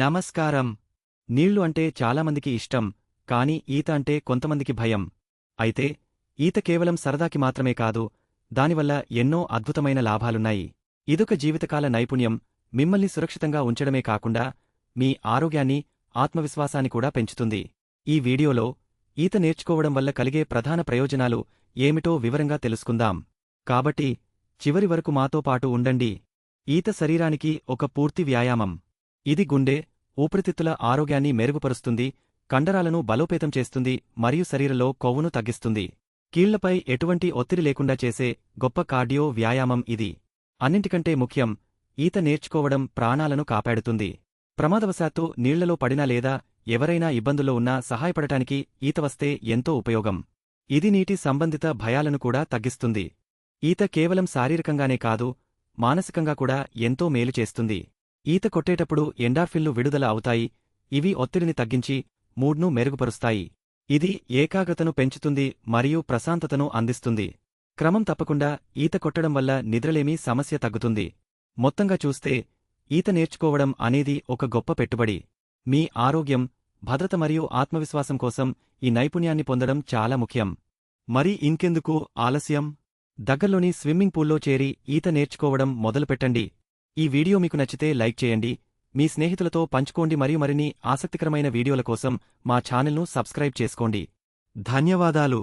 నమస్కారం. నీళ్ళు అంటే చాలామందికి ఇష్టం కాని ఈత అంటే కొంతమందికి భయం. అయితే ఈత కేవలం సరదాకి మాత్రమే కాదు దానివల్ల ఎన్నో అద్భుతమైన లాభాలున్నాయి. ఇదొక జీవితకాల నైపుణ్యం మిమ్మల్ని సురక్షితంగా ఉంచడమే కాకుండా మీ ఆరోగ్యాన్ని ఆత్మవిశ్వాసాన్ని కూడా పెంచుతుంది. ఈ వీడియోలో ఈత నేర్చుకోవడం వల్ల కలిగే ప్రధాన ప్రయోజనాలు ఏమిటో వివరంగా తెలుసుకుందాం. కాబట్టి చివరి వరకు మాతో పాటు ఉండండి. ఈత శరీరానికి ఒక పూర్తి వ్యాయామం. ఇది గుండె ఊపిరితిత్తుల ఆరోగ్యాన్ని మెరుగుపరుస్తుంది కండరాలను బలోపేతం చేస్తుంది మరియు శరీరంలో కొవ్వును తగ్గిస్తుంది. కీళ్ళపై ఎటువంటి ఒత్తిడి లేకుండా చేసే గొప్ప కార్డియో వ్యాయామం ఇది. అన్నింటికంటే ముఖ్యం ఈత నేర్చుకోవడం ప్రాణాలను కాపాడుతుంది. ప్రమాదవశాత్తు నీళ్ళలో పడినా లేదా ఎవరైనా ఇబ్బందుల్లో ఉన్నా సహాయపడటానికి ఈత వస్తే ఎంతో ఉపయోగం. ఇది నీటి సంబంధిత భయాలను కూడా తగ్గిస్తుంది. ఈత కేవలం శారీరకంగానే కాదు మానసికంగా కూడా ఎంతో మేలు చేస్తుంది. ఈత కొట్టేటప్పుడు ఎండార్ఫిన్లు విడుదల అవుతాయి ఇవి ఒత్తిడిని తగ్గించి మూడ్ను మెరుగుపరుస్తాయి. ఇది ఏకాగ్రతను పెంచుతుంది మరియు ప్రశాంతతను అందిస్తుంది. క్రమం తప్పకుండా ఈత కొట్టడం వల్ల నిద్రలేమీ సమస్య తగ్గుతుంది. మొత్తంగా చూస్తే ఈత నేర్చుకోవడం అనేది ఒక గొప్ప పెట్టుబడి. మీ ఆరోగ్యం భద్రత మరియు ఆత్మవిశ్వాసం కోసం ఈ నైపుణ్యాన్ని పొందడం చాలా ముఖ్యం. మరి ఇంకెందుకు ఆలస్యం? దగ్గర్లోని స్విమ్మింగ్ పూల్లో చేరి ఈత నేర్చుకోవడం మొదలుపెట్టండి. ఈ వీడియో మీకు నచ్చితే లైక్ చేయండి. మీ స్నేహితులతో పంచుకోండి. మరియు మరిన్ని ఆసక్తికరమైన వీడియోల కోసం మా ఛానల్ను సబ్స్క్రైబ్ చేసుకోండి. ధన్యవాదాలు.